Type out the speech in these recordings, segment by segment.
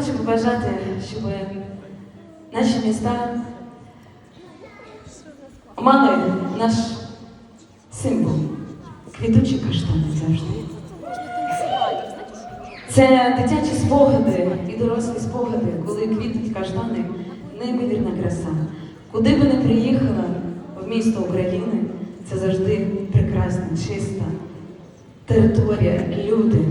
хочу побажати, щоб наші міста мали наш символ. Квітучі каштани завжди. Це дитячі спогади і дорослі спогади, коли квітуть каштани, неймовірна краса. Куди би не приїхала в місто України, це завжди прекрасна, чиста територія, люди.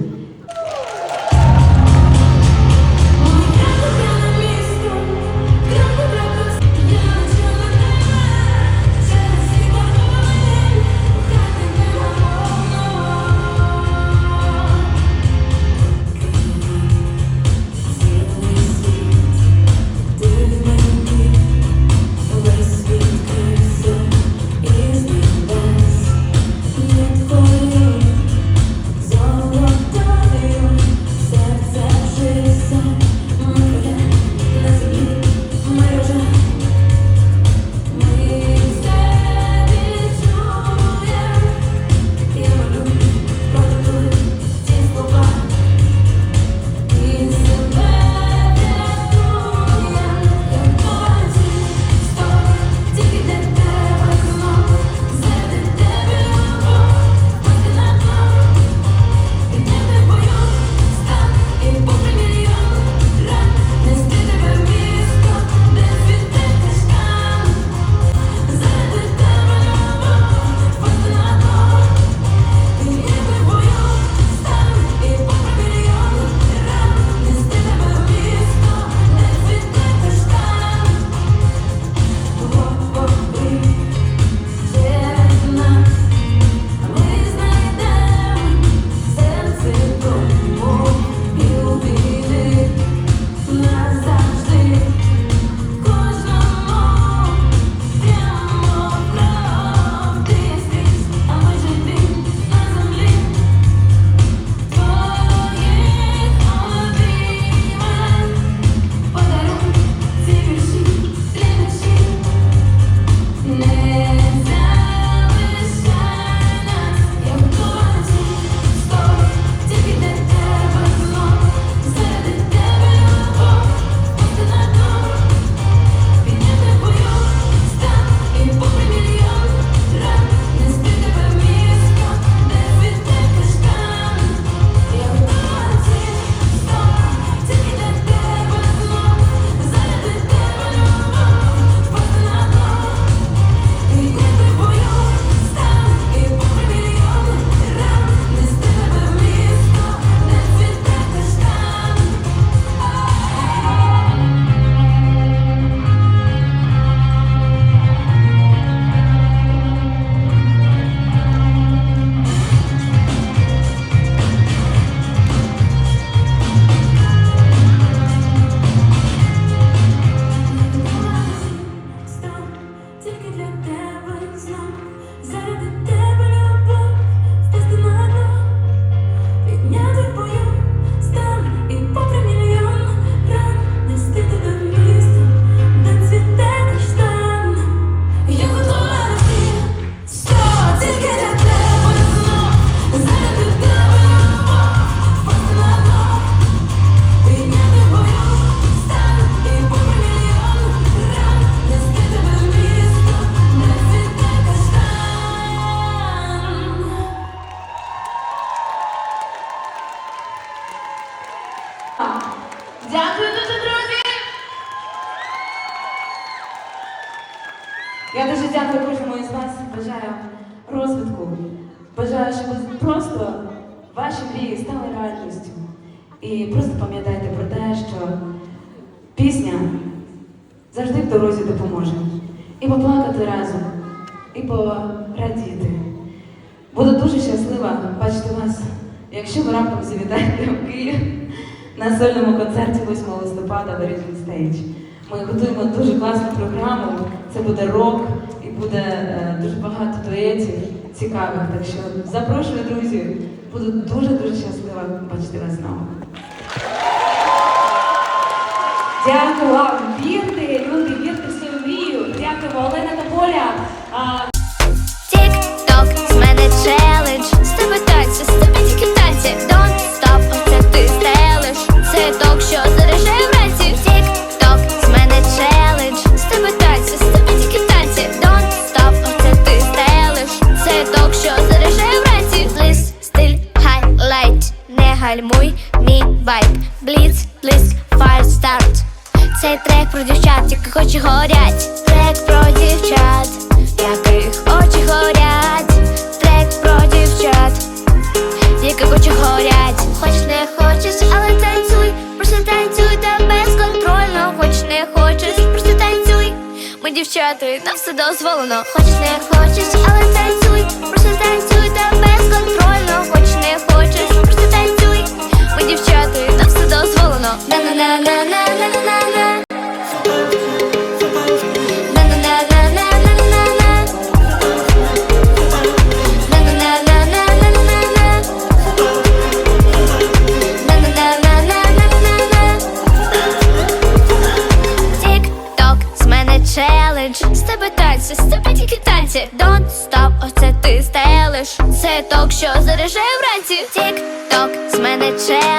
Ваші мрії стали реальністю. І просто пам'ятайте про те, що пісня завжди в дорозі допоможе. І поплакати разом, і порадіти. Буду дуже щаслива бачити вас, якщо ви раптом завітаєте в Київ на сольному концерті 8 листопада в Origin Stage. Ми готуємо дуже класну програму. Це буде рок і буде е, дуже багато дуетів цікавих. Так що запрошую, друзі. Буду дуже дуже щаслива бачити вас знову. Дякую вам. Вірте, люди, вірте в свою мрію. Дякуємо, Олена та Поля. Тік-ток, з мене челендж. З тебе дівчата, нам все дозволено. Хочеш, не хочеш, але танцюй, просто танцюй та безконтрольно. вже.